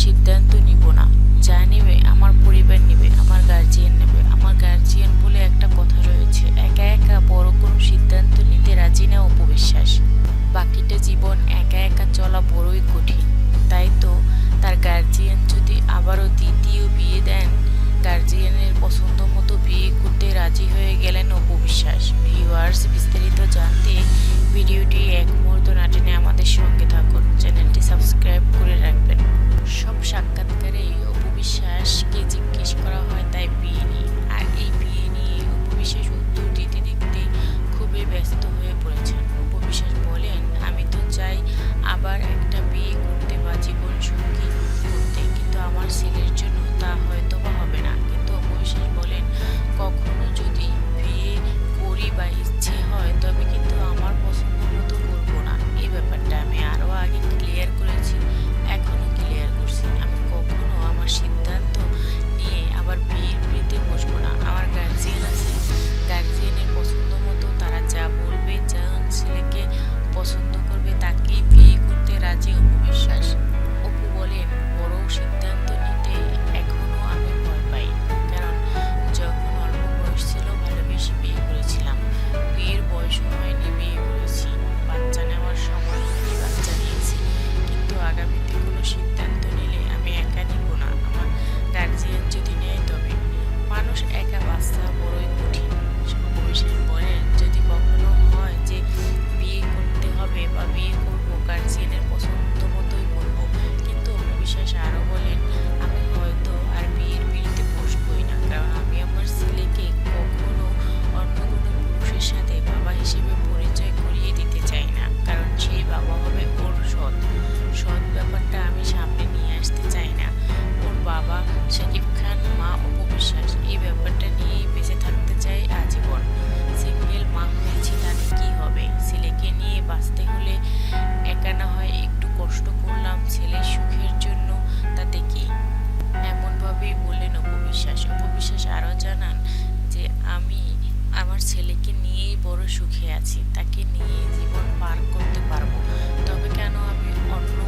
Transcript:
শিবদান বিশ্বাস, অপবিশ্বাস আরও জানান যে আমি আমার ছেলেকে নিয়েই বড় সুখে আছি, তাকে নিয়ে জীবন পার করতে পারব। তবে কেন আমি অন্য